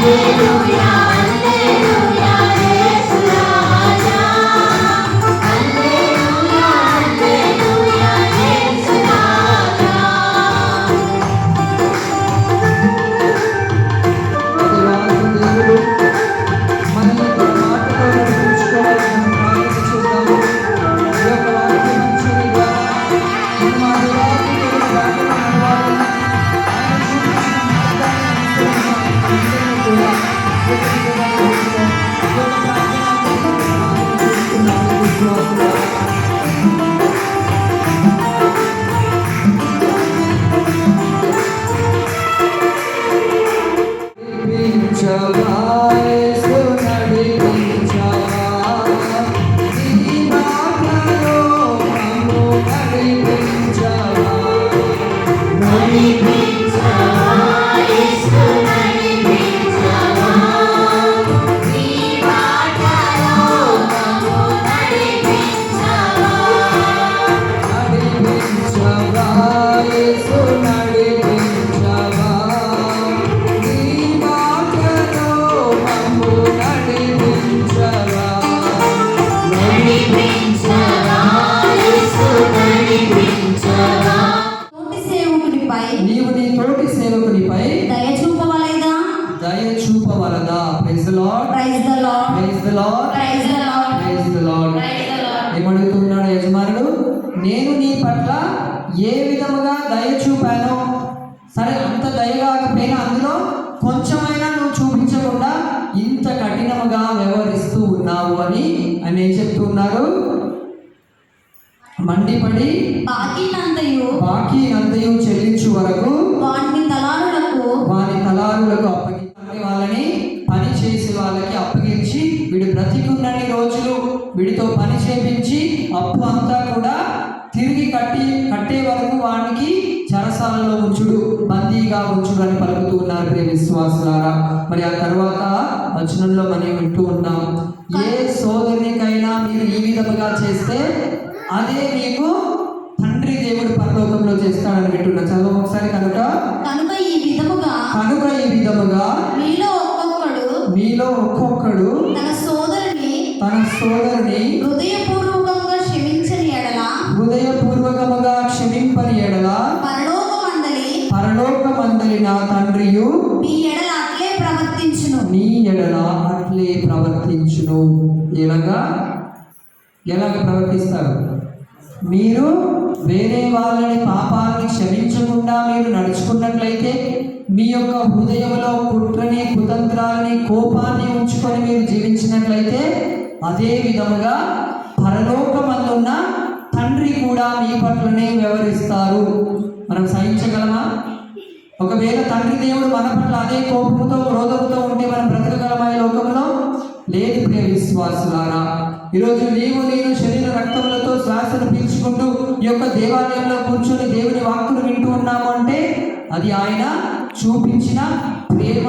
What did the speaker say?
Hallelujah. The lord praise the lord praise the lord praise the lord praise the lord ఏమడుగుతున్నాడు యజమానుడు? నేను నీ పట్ల ఏ విధముగా దయ చూపానో? సరే అంత దయ కాకపోయినా అందులో కొంచెమైనా నువ్వు చూపించకుండా ఇంత కఠినముగా వ్యవహరిస్తూ ఉన్నావు అని ఆయన ఏం చెప్తున్నారు మండిపడి బాకీనంతయు బాకీ అంతయు చెల్లించు వరకు వాటిని తలారులకు అప్పు అంతా కూడా తిరిగి కట్టి కట్టే వరకు వానికి చెరసాలలో ఉంచుడు బందీగా ఉంచుడు అని పలుకుతూ ఉన్నారు ప్రియ విశ్వాసులారా. మరి ఆ తర్వాత వచనంలో మనం వింటూ ఉన్నాం? ఏ సోదరునికైనా మీరు ఈ విధముగా చేస్తే అదే మీకు తండ్రి దేవుడు పరలోకంలో చేస్తాడని వింటున్నా. చదువు ఒకసారి కనుక. కనుక ఈ విధముగా కనుక ఈ విధముగా మీలో ఒక్కొక్కడు మీలో ఒక్కొక్కడు తన సోదరుని తన సోదరుని ఎడల హృదయపూర్వకముగా క్షమింపని ఎడల పరలోకమందలి నా తండ్రియు మీ ఎడల అట్లే ప్రవర్తించును. నీ ఎడల అట్లే ప్రవర్తించును. ఎలాగా? ఎలాగ ప్రవర్తిస్తారు? మీరు వేరే వాళ్ళని పాపాలని క్షమించకుండా మీరు నడుచుకున్నట్లయితే మీ యొక్క హృదయంలో కుట్రని కుతంత్రాలని కోపాన్ని ఉంచుకొని మీరు జీవించినట్లయితే అదే విధముగా కూడా మీ పట్లనే వ్యవహరిస్తారు. మనం సహించగలమా? ఒకవేళ తండ్రి దేవుడు మన పట్ల అదే కోపంతో క్రోధంతో ఉంటే మనం బ్రతకగలమా ఈ లోకంలో లేదు ప్రియ విశ్వాసులారా. ఈరోజు నీవు నేను శరీర రక్తములతో శ్వాసను పీల్చుకుంటూ ఈ యొక్క దేవాలయంలో కూర్చొని దేవుని వాక్కును వింటూ ఉన్నాము అంటే అది ఆయన చూపించిన ప్రేమ